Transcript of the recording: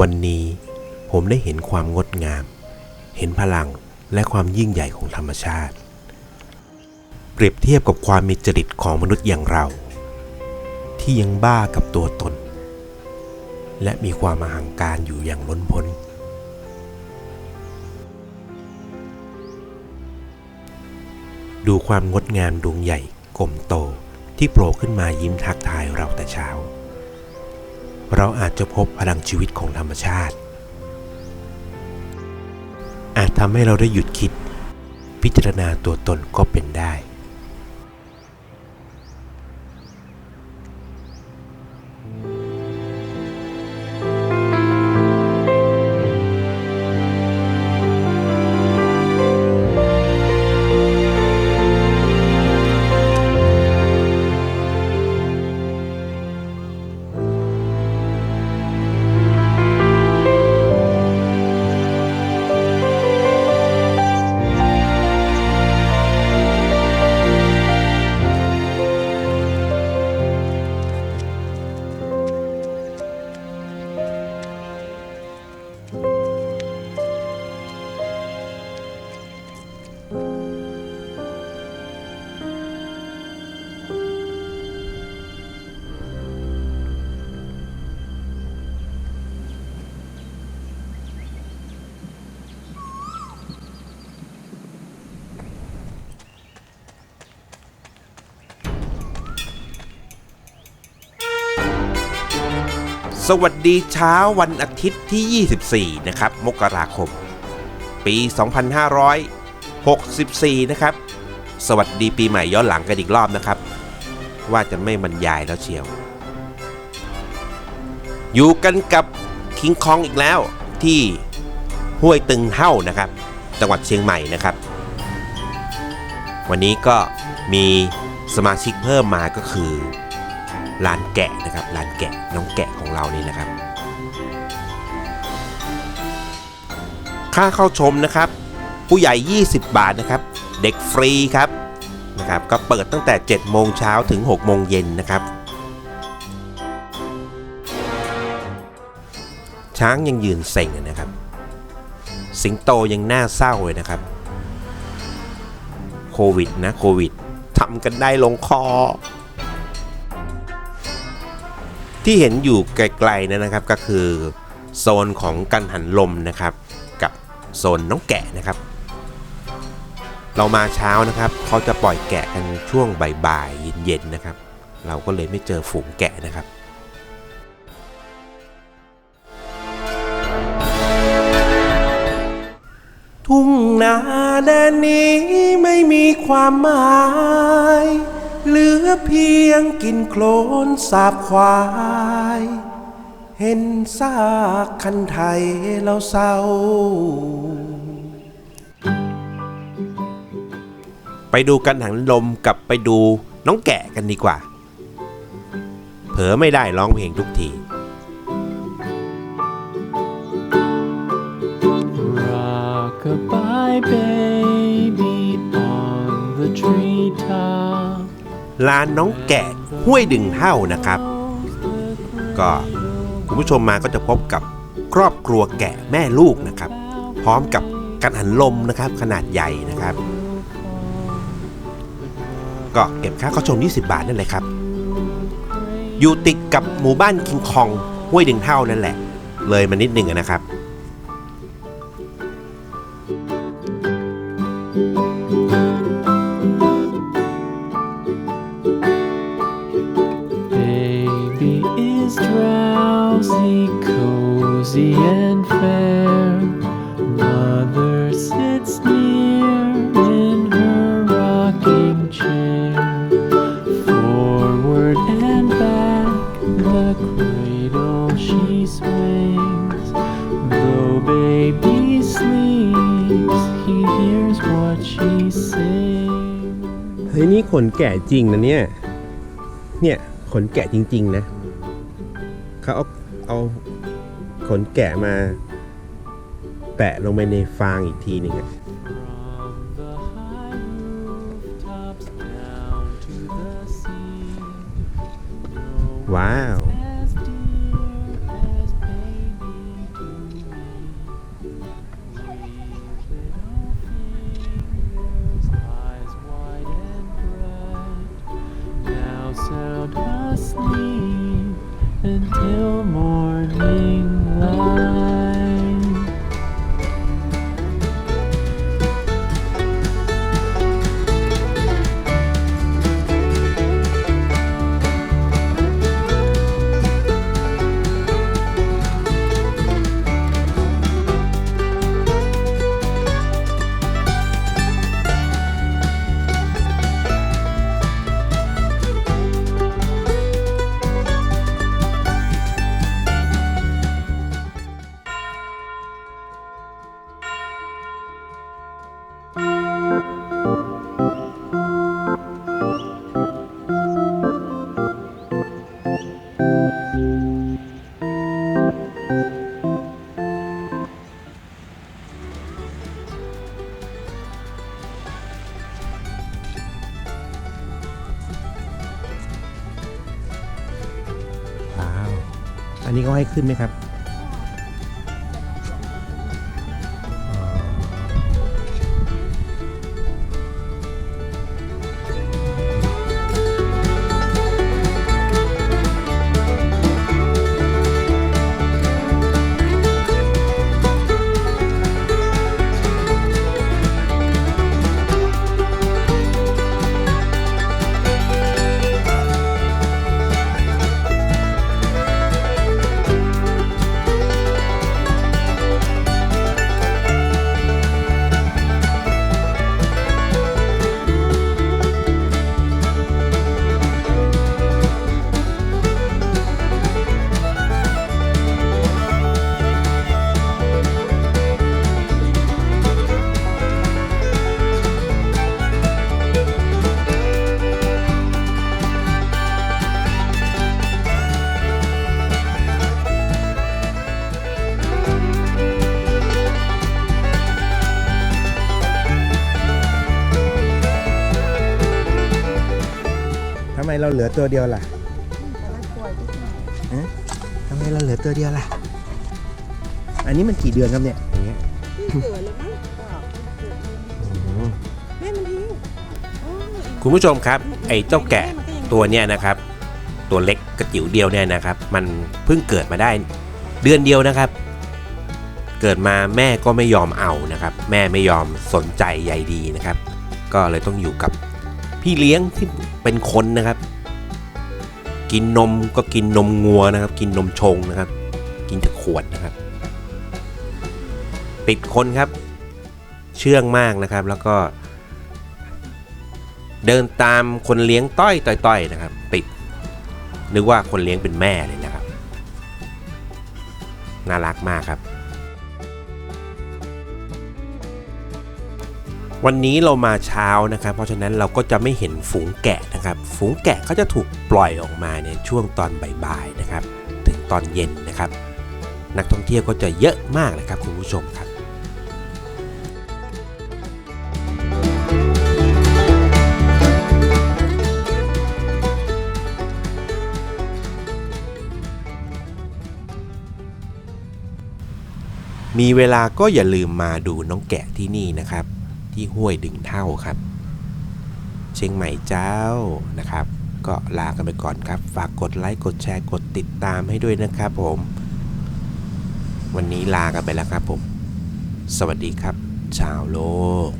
วันนี้ผมได้เห็นความงดงาม เห็นพลังและความยิ่งใหญ่ของธรรมชาติ เปรียบเทียบกับความมีจริตของมนุษย์อย่างเรา ที่ยังบ้ากับตัวตน และมีความอหังการอยู่อย่างล้นพ้นดูความงดงามดวงใหญ่กลมโตที่โผล่ขึ้นมายิ้มทักทายเราแต่เช้า เราอาจจะพบพลังชีวิตของธรรมชาติ อาจทำให้เราได้หยุดคิด พิจารณาตัวตนก็เป็นได้ สวัสดีเช้าวันอาทิตย์ที่ 24 นะครับ มกราคม ปี 2564 นะครับ สวัสดีปีใหม่ย้อนหลังกันอีกรอบนะครับ ว่าจะไม่บรรยายแล้วเชียว อยู่กันกับคิงคองอีกแล้วที่ห้วยตึงเท่านะครับ จังหวัดเชียงใหม่นะครับ วันนี้ก็มีสมาชิกเพิ่มมาก็คือ ร้านแกะนะครับร้านแกะน้องแกะของเรานี่นะครับ ค่าเข้าชมนะครับ ผู้ใหญ่ 20 บาทนะครับ เด็กฟรีครับนะครับก็เปิดตั้งแต่ 7 โมงเช้าถึง 6 โมงเย็นนะครับช้างยังยืนเซ็งนะครับ สิงโตยังน่าเศร้าเลยนะครับ โควิดนะโควิดทำกันได้ลงคอ ที่เห็นอยู่ไกลๆนะนะครับก็คือโซนของกันหันลมนะครับ กับโซนน้องแกะนะครับ เรามาเช้านะครับเขาจะปล่อยแกะกันช่วงบ่ายๆเย็นๆนะครับ เราก็เลยไม่เจอฝูงแกะนะครับทุ่งนาแดนนี้ไม่มีความหมาย เหลือเพียงกินโคลนสาบควาย เห็นซากคันไทยเราเศร้า ไปดูกันหันลมกับไปดูน้องแกะกันดีกว่า เผลอไม่ได้ร้องเพลงทุกที Rockabye baby on the treetop. ร้านน้องแกะห้วยดึงเท่านะครับ ก็คุณผู้ชมมาก็จะพบกับครอบครัวแกะแม่ลูกนะครับ พร้อมกับกันหันลมนะครับขนาดใหญ่นะครับ ก็เก็บค่าเข้าชม 20 บาทนั่นแหละครับ อยู่ติดกับหมู่บ้านคิงคองห้วยดึงเท่านั่นแหละ เลยมานิดหนึ่งนะครับ แกะจริงนะเนี่ย เนี่ยขนแกะจริง ๆ นะเขาเอาเอาขนแกะมา แปะลงไปในฟางอีกทีหนึ่งอะว้าว อันนี้เขาให้ขึ้นไหมครับ มเราเหลือตัวเดียวล่ะฮะทำไมเราเหลือตัวเดียวล่ะ อันนี้มันกี่เดือนครับเนี่ยอย่างเงี้ยเกิดแล้วมั้งเปล่าเกิดอืมแม่มันทิ้งโอ้ยคุณผู้ชมครับ ไอ้เจ้าแกะมันยังตัวเนี้ยนะครับ ตัวเล็กกระจิ๋วเดียวเนี่ยนะครับ มันเพิ่งเกิดมาได้เดือนเดียวนะครับ เกิดมาแม่ก็ไม่ยอมเอานะครับ แม่ไม่ยอมสนใจใยดีนะครับ ก็เลยต้องอยู่กับ พี่เลี้ยงที่เป็นคนนะครับ กินนมก็กินนมงัวนะครับ กินนมชงนะครับ กินแต่ขวดนะครับ ติดคนครับ เชื่องมากนะครับ แล้วก็ เดินตามคนเลี้ยงต้อยต่อยต้อยนะครับ ติดนึกว่าคนเลี้ยงเป็นแม่เลยนะครับ น่ารักมากครับ วันนี้เรามาเช้านะครับ เพราะฉะนั้นเราก็จะไม่เห็นฝูงแกะนะครับ ฝูงแกะก็จะถูกปล่อยออกมาในช่วงตอนบ่ายๆนะครับ ถึงตอนเย็นนะครับ นักท่องเที่ยวก็จะเยอะมากนะครับคุณผู้ชมครับมีเวลาก็อย่าลืมมาดูน้องแกะที่นี่นะครับ ที่ห้วยดึงเท่าครับ เชียงใหม่เจ้านะครับ ก็ลากันไปก่อนครับ ฝากกดไลค์กดแชร์กดติดตามให้ด้วยนะครับผม วันนี้ลากันไปแล้วครับผม สวัสดีครับ ชาวโลก